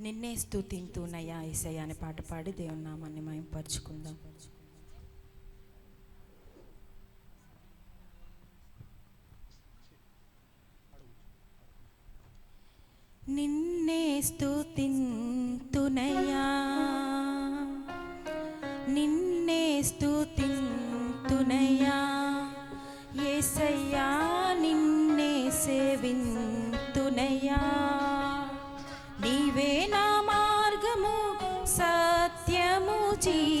నిన్నే స్థుతింతునయ్యా ఏసయ్య అనే పాట పాడి దేవుని నామాన్ని మేము పరుచుకుందాం నిన్నే స్థుతింతునయ్యా duty.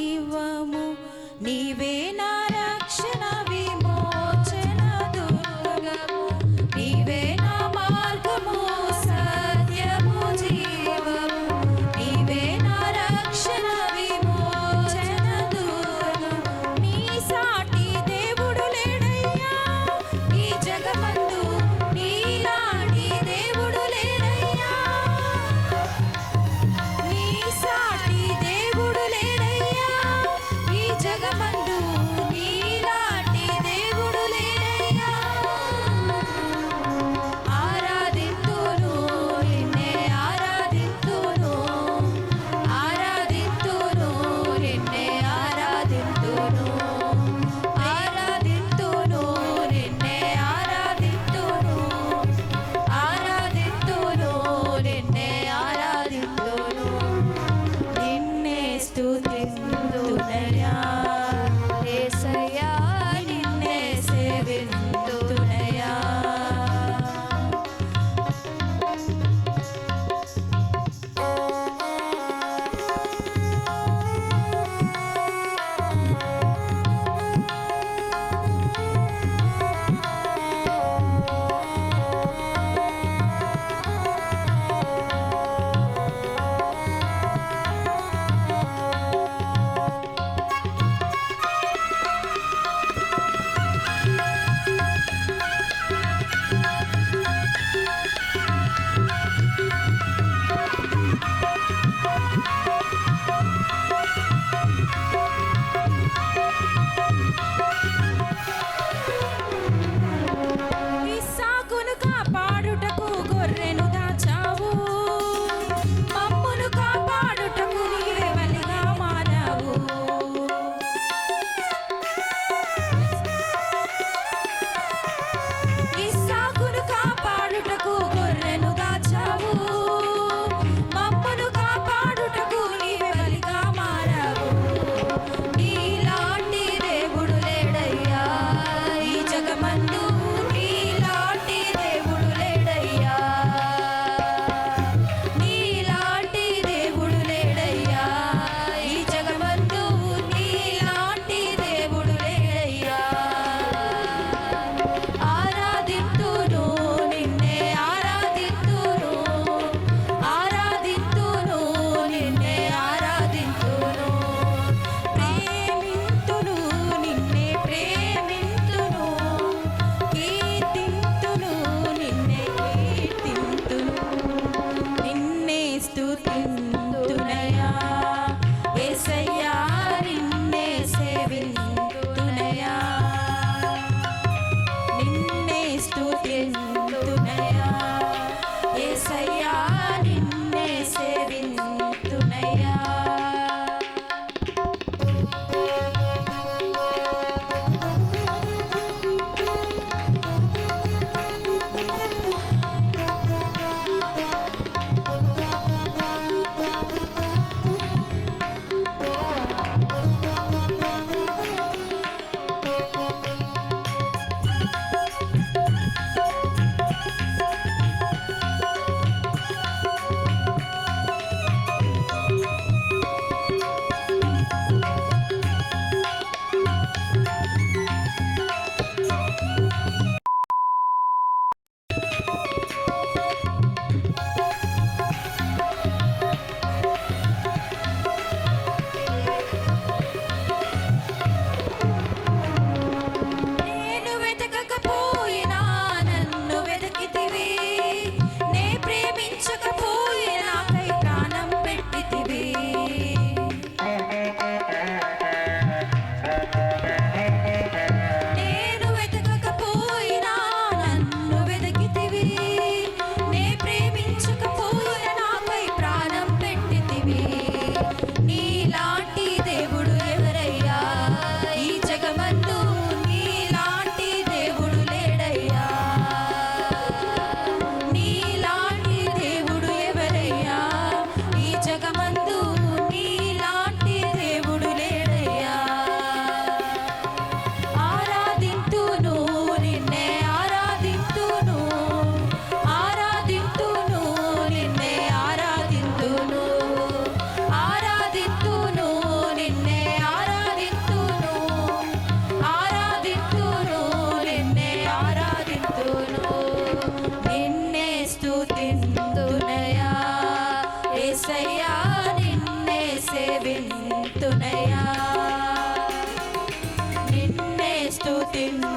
two things.